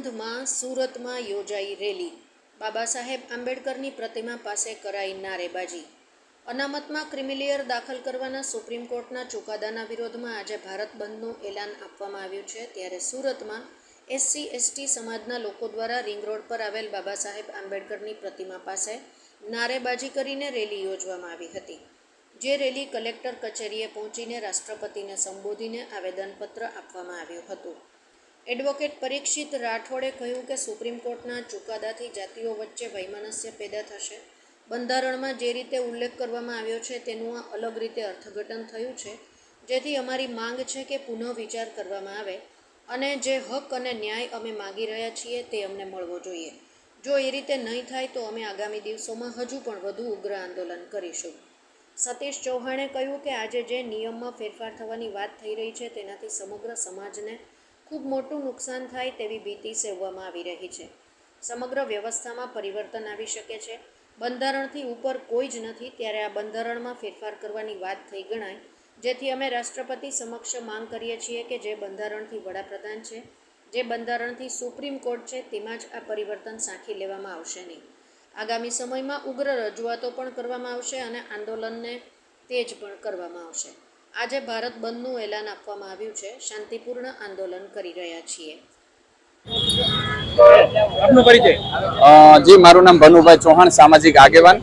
બંધમાં સુરતમાં યોજાઈ રેલી. બાબા સાહેબ આંબેડકરની પ્રતિમા પાસે કરાઈ નારેબાજી. અનામતમાં ક્રિમિલિયર દાખલ કરવાના સુપ્રીમ કોર્ટના ચુકાદાના વિરોધમાં આજે ભારત બંધનું એલાન આપવામાં આવ્યું છે. ત્યારે સુરતમાં એસસી, એસટી સમાજના લોકો દ્વારા રિંગ રોડ પર આવેલ બાબા સાહેબ આંબેડકરની પ્રતિમા પાસે નારેબાજી કરીને રેલી યોજવામાં આવી હતી. જે રેલી કલેક્ટર કચેરીએ પહોંચીને રાષ્ટ્રપતિને સંબોધીને આવેદનપત્ર આપવામાં આવ્યું હતું. એડવોકેટ પરીક્ષિત રાઠોડે કહ્યું કે સુપ્રીમ કોર્ટના ચુકાદાથી જાતિઓ વચ્ચે વૈમનસ્ય પેદા થશે. બંધારણમાં જે રીતે ઉલ્લેખ કરવામાં આવ્યો છે તેનું આ અલગ રીતે અર્થઘટન થયું છે. જેથી અમારી માંગ છે કે પુનઃ વિચાર કરવામાં આવે અને જે હક અને ન્યાય અમે માગી રહ્યા છીએ તે અમને મળવો જોઈએ. જો એ રીતે નહીં થાય તો અમે આગામી દિવસોમાં હજુ પણ વધુ ઉગ્ર આંદોલન કરીશું. સતીશ ચૌહાણે કહ્યું કે આજે જે નિયમમાં ફેરફાર થવાની વાત થઈ રહી છે તેનાથી સમગ્ર સમાજને ખૂબ મોટું નુકસાન થાય તેવી ભીતિ સેવવામાં આવી રહી છે. સમગ્ર વ્યવસ્થામાં પરિવર્તન આવી શકે છે. બંધારણથી ઉપર કોઈ જ નથી, ત્યારે આ બંધારણમાં ફેરફાર કરવાની વાત થઈ ગણાય, જેથી અમે રાષ્ટ્રપતિ સમક્ષ માંગ કરીએ છીએ કે જે બંધારણથી વડાપ્રધાન છે, જે બંધારણથી સુપ્રીમ કોર્ટ છે, તેમાં જ આ પરિવર્તન સાંખી લેવામાં આવશે નહીં. આગામી સમયમાં ઉગ્ર રજૂઆતો પણ કરવામાં આવશે અને આંદોલનને તેજ પણ કરવામાં આવશે. આજે ભારત બંધનું એલાન આપવામાં આવ્યું છે. શાંતિપૂર્ણ આંદોલન કરી રહ્યા છીએ. આપનો પરિચય? જી મારું નામ ભનુભાઈ ચૌહાણ સામાજિક આગેવાન.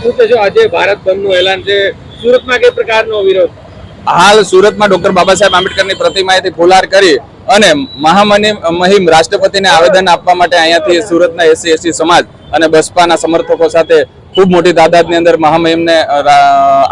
શું કહેશો આજે ભારત બંધનું એલાન છે. સુરતમાં કઈ પ્રકારનો વિરોધ? હાલ સુરતમાં ડોક્ટર બાબા સાહેબ આંબેડકરની પ્રતિમાએથી ફુલાર કરી અને મહામની મહિમ રાષ્ટ્રપતિને આવેદન આપવા માટે અહીંયાથી સુરતના એસસી એસટી સમાજ અને બસપાના સમર્થકો સાથે ખૂબ મોટી તાદાદની અંદર મહામહિમને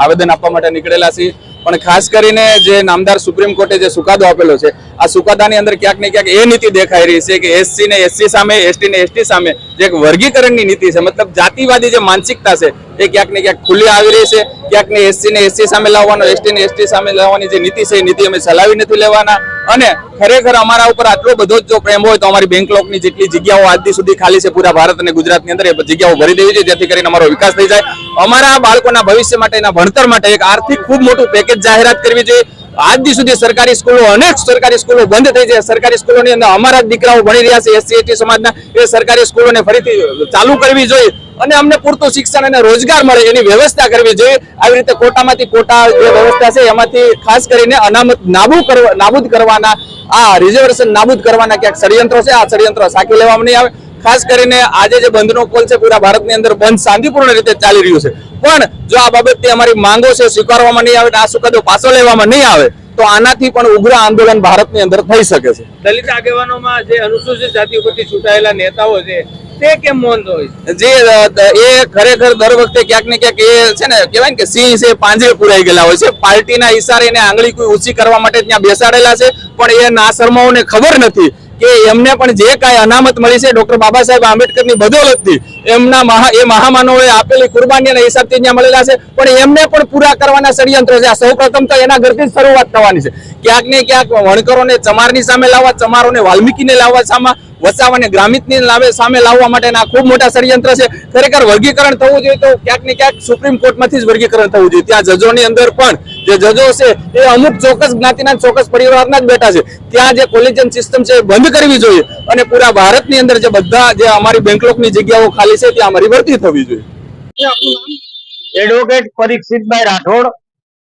આવેદન આપવા માટે નીકળેલા છીએ. પણ ખાસ કરીને જે નામદાર સુપ્રીમ કોર્ટે જે ચુકાદો આપેલો છે, આ ચુકાદાની અંદર ક્યાંક ને ક્યાંક એ નીતિ દેખાઈ રહી છે કે એસસી ને એસસી સામે, એસટી ને એસટી સામે જે એક વર્ગીકરણની નીતિ છે, મતલબ જાતિવાદી જે માનસિકતા છે, એ ક્યાંક ને ક્યાંક ખુલ્લી આવી રહી છે. ક્યાંક ને એસસી ને એસસી સામે લાવવાનો, એસટી ને એસટી સામે લાવવાની જે નીતિ છે, એ નીતિ અમે ચલાવી નથી લેવાના. અને ખરેખર અમારા ઉપર આટલો બધો જ પ્રેમ હોય તો અમારી બેંક લોકની જેટલી જગ્યાઓ આજથી સુધી ખાલી છે પૂરા ભારત અને ગુજરાતની અંદર, એ જગ્યાઓ ભરી દેવી છે જેથી કરીને અમારો વિકાસ થઈ જાય. અમારા બાળકોના ભવિષ્ય માટે, એના ભણતર માટે એક આર્થિક ખૂબ મોટું પેકેજ જાહેરાત કરવી જોઈએ. આજ સુધી સરકારી સ્કૂલો, અનેક સરકારી સ્કૂલો બંધ થઈ છે. સરકારી સ્કૂલોની અંદર અમારા દીકરાઓ ભણી રહ્યા છે એસસી એસટી સમાજના. એ સરકારી સ્કૂલોને ફરીથી ચાલુ કરવી જોઈએ. અને અમને પૂરતું શિક્ષણ અને રોજગાર મળે એની વ્યવસ્થા કરવી જોઈએ. આવી રીતે કોટામાંથી કોટા જે વ્યવસ્થા છે, એમાંથી ખાસ કરીને અનામત નાબૂદ કરવા, નાબૂદ કરવાના, આ રિઝર્વેશન નાબૂદ કરવાના ક્યાંક ષડયંત્રો છે, આ ષડયંત્રો સાકી લેવામાં નહીં આવે. ખાસ કરીને આજે જે બંધનો કોલ છે, પૂરા ભારતની અંદર બંધ શાંતિપૂર્ણ રીતે ચાલી રહ્યું છે. પણ જો આ બાબતથી અમારી માંગો છે, સ્વીકારવામાં નહીં આવે આ સુકાદો પાછો લેવામાં નહીં આવે, તો આનાથી પણ ઉગ્ર આંદોલન ભારતની અંદર થઈ શકે છે. દલિત આગેવાનોમાં જે અનુસૂચિત જાતિ ઉપરથી ચૂંટાયેલા નેતાઓ છે તે કેમ મૌન દર વખતે ક્યાંક ને ક્યાંક એ છે ને, કહેવાય કે સિંહ છે, પાંજરે પુરાઈ ગયેલા હોય છે. પાર્ટીના ઈશારે એને આંગળી કોઈ ઊંચી કરવા માટે ત્યાં બેસાડેલા છે, પણ એ નાસરમાઓને ખબર નથી કે એમને પણ જે કાંઈ અનામત મળી છે, ડોક્ટર બાબા સાહેબ આંબેડકરની બદોલતથી, એમના મહા, એ મહામાનવોએ આપેલી કુરબાનીના હિસાબથી ત્યાં મળેલા છે, પણ એમને પણ પૂરા કરવાના ષડયંત્રો છે. આ સૌપ્રથમ તો એના ઘરથી જ શરૂઆત થવાની છે. ક્યાંક ને ક્યાંક વણકરોને ચમારની સામે લાવવા, ચમારોને વાલ્મીકીને લાવવા સામે વસાવાને ગ્રામિતની લાવે સામે લાવવા માટેના ખૂબ મોટા ષડયંત્ર છે. ખરેખર વર્ગીકરણ થવું જોઈએ તો ક્યાંક ને ક્યાંક સુપ્રીમ કોર્ટમાંથી જ વર્ગીકરણ થવું જોઈએ. ત્યાં જજોની અંદર પણ જે જજો છે એ અમુક ચોક્કસ જ્ઞાતિના ચોક્કસ પરિવારના જ બેઠા છે. ત્યાં જે કોલેજન સિસ્ટમ છે બંધ કરવી જોઈએ અને પૂરા ભારતની અંદર જે બધા જે અમારી બેંકલોકની જગ્યાઓ ખાલી છે, ત્યાં અમારી ભરતી થવી જોઈએ. એડવોકેટ પરીક્ષિતભાઈ રાઠોડ,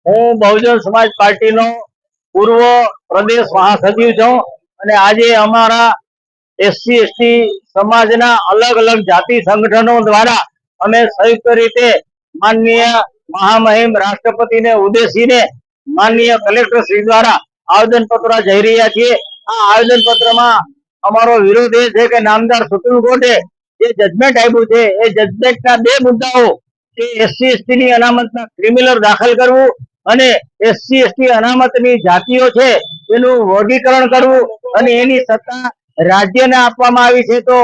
હું બહુજન સમાજ પાર્ટીનો પૂર્વ પ્રદેશ મહાસચિવ છું અને આજે અમારા એસસી, એસટી સમાજના અલગ અલગ જાતિ સંગઠનો દ્વારા અમે સંયુક્ત રીતે માનનીય મહામહિમ રાષ્ટ્રપતિને ઉદ્દેશીને માનનીય કલેક્ટર શ્રી દ્વારા આવેદન પત્ર જઈ રહ્યા છીએ. આ આવેદન પત્રમાં અમારો વિરોધ એ છે કે નામદાર સુપ્રીમ કોર્ટે જે જજમેન્ટ આપ્યું છે, એ જજમેન્ટના બે મુદ્દાઓ કે એસસી એસટી ની અનામતના ક્રિમિનલ દાખલ કરવું અને એસસી, એસટી અનામતની જાતિઓ છે, એનું વર્ગીકરણ કરવું અને એની સત્તા રાજ્યને આપવામાં આવી છે તો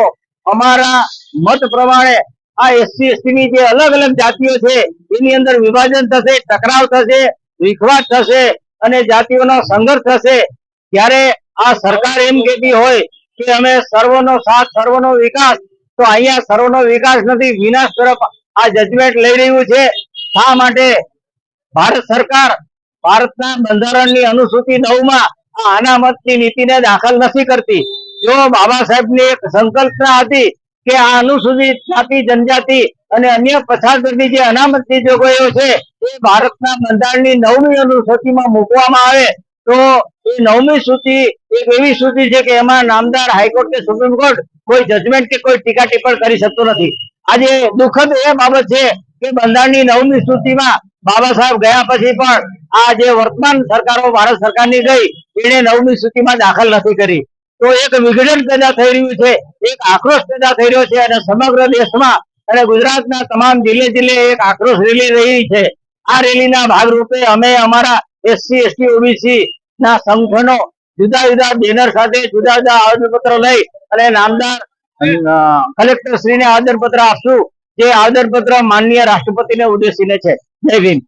અમારા મત પ્રમાણે આ એસસી એસટી ની જે અલગ અલગ જાતિઓ છે, એની અંદર વિભાજન થશે, ટકરાવ થશે, વિખવાદ થશે અને જાતિઓનો સંઘર્ષ થશે. ત્યારે આ સરકાર એમ કેતી હોય કે અમે સર્વનો સાથ, સર્વનો વિકાસ, તો અહીંયા સર્વનો વિકાસ નથી, વિનાશ તરફ આ જજમેન્ટ લઈ રહ્યું છે. શા માટે? ભારત સરકાર ભારતના બંધારણની અનુસૂચિ નવમાં આ અનામતની નીતિને દાખલ નથી કરતી. જો બાબા સાહેબની એક સંકલ્પના હતી કે આ અનુસૂચિત જાતિ, જનજાતિ અને અન્ય પછાત વર્ગની જે અનામત જોગવાઈઓ છે, એ ભારતના બંધારણની નવમી અનુસૂચિમાં મૂકવામાં આવે, તો એ નવમી સૂચિ એક એવી સૂચિ છે કે એમાં નામદાર હાઈકોર્ટ કે સુપ્રીમ કોર્ટ કોઈ જજમેન્ટ કે કોઈ ટીકા ટિપ્પણ કરી શકતો નથી. આજે દુઃખદ એ બાબત છે કે બંધારણની નવમી સૂચિમાં બાબા સાહેબ ગયા પછી પણ આ જે વર્તમાન સરકારો, ભારત સરકારની ગઈ એને નવમી સૂચિમાં દાખલ નથી કરી. તો એક વિઘટન પેદા થઈ રહ્યું છે એક આક્રોશ પેદા થઈ રહ્યો છે અને સમગ્ર દેશમાં અને ગુજરાતના તમામ જિલ્લે જિલ્લે એક આક્રોશ રેલી રહી છે. આ રેલીના ભાગરૂપે અમે અમારા એસસી એસટી ઓબીસી ના સંગઠનો જુદા જુદા બેનર સાથે જુદા જુદા આવેદનપત્ર લઈ અને નામદાર કલેક્ટર શ્રીને આવેદનપત્ર આપશું. જે આવેદનપત્ર માનનીય રાષ્ટ્રપતિને ઉદ્દેશીને છે. જય ભીમ